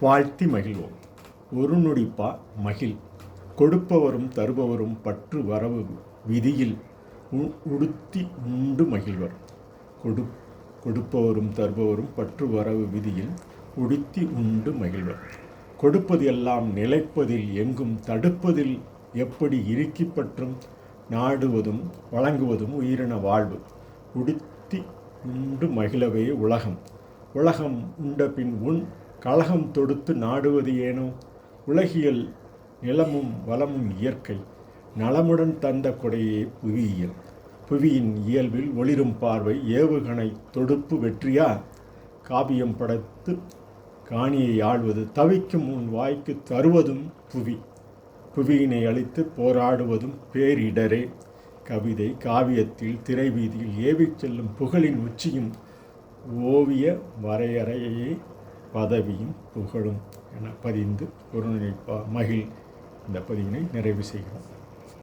வாழ்த்தி மகிழ்வோம். ஒரு நொடிப்பா மகிழ். கொடுப்பவரும் தருபவரும் பற்று வரவு விதியில் உ- உடுத்தி உண்டு மகிழ்வர். கொடு கொடுப்பவரும் தருபவரும் பற்று வரவு விதியில் உடுத்தி உண்டு மகிழ்வர். கொடுப்பது எல்லாம் நிலைப்பதில் எங்கும் தடுப்பதில் எப்படி இறுக்கி பற்றும்? நாடுவதும் வழங்குவதும் உயிரின வாழ்வு. உடுத்தி உண்டு மகிழவே உலகம். உலகம் உண்ட பின் உன் கலகம் தொடுத்து நாடுவது ஏனோ? உலகியல் நிலமும் வளமும் இயற்கை. நலமுடன் தந்த கொடையே புவியியல். புவியின் இயல்பில் ஒளிரும் பார்வை ஏவுகணை தொடுப்பு வெற்றியா? காவியம் படைத்து காணியை ஆழ்வது தவிக்கும் உன் வாய்க்கு தருவதும் புவி. புவியினை அழித்து போராடுவதும் பேரிடரே. கவிதை காவியத்தில் திரைவீதியில் ஏவிச் செல்லும் புகழின் உச்சியும் ஓவிய வரையறையே பதவியும் புகழும் என பதிந்து ஒரு மகிழ் இந்த பதிவினை நிறைவு செய்கிறோம்.